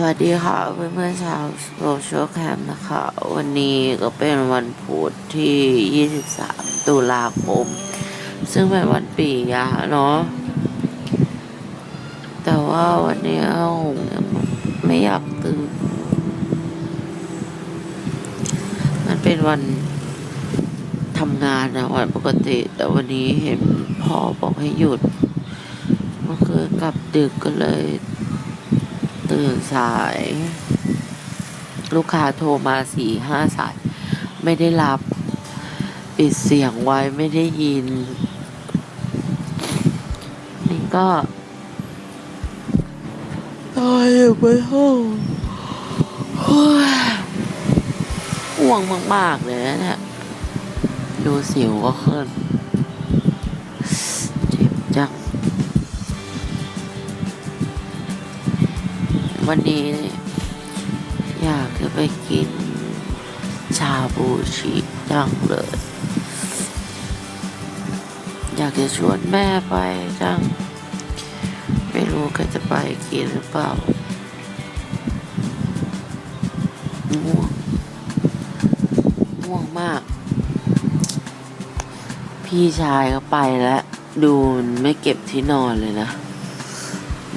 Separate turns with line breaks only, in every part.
วัสดีค่ะเพื่อนเพื่อนๆชาวโซเชียลแคมป์นะคะ วันนี้ก็เป็นวันพุธที่ 23 ตุลาคม ซึ่งเป็นวันปียะเนาะแต่ว่าวันนี้ผมไม่อยากตื่น มันเป็นวันทำงานนะวันปกติ แต่วันนี้เห็นพ่อบอกให้หยุด เมื่อคืนกลับดึกก็เลย ตื่นสาย ลูกค้าโทรมาสี่ห้าสาย ไม่ได้รับ ปิดเสียงไว้ไม่ได้ยิน นี่ก็ตายอยู่ไปห้องอ้ยห่วงมาก ๆ เลยนะเนี่ยดูสิวก็ขึ้น วันนี้นอยากจะไปกิน ชาบูชิจังเลย อยากจะชวนแม่ไปจัง ไม่รู้แกจะไปกินหรือเปล่าง่วงง่วงมาก พี่ชายก็ไปแล้ว ดูมันไม่เก็บที่นอนเลยนะ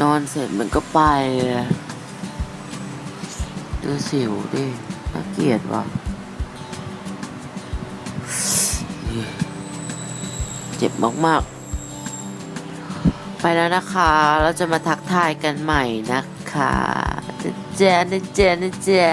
นอนเสร็จมันก็ไปเลย อะดูสิวดิน่าเกลียดว่ะเจ็บมากๆ ไปแล้วนะคะ เราจะมาทักทายกันใหม่นะคะเจ๊นเจ๊นเจ๊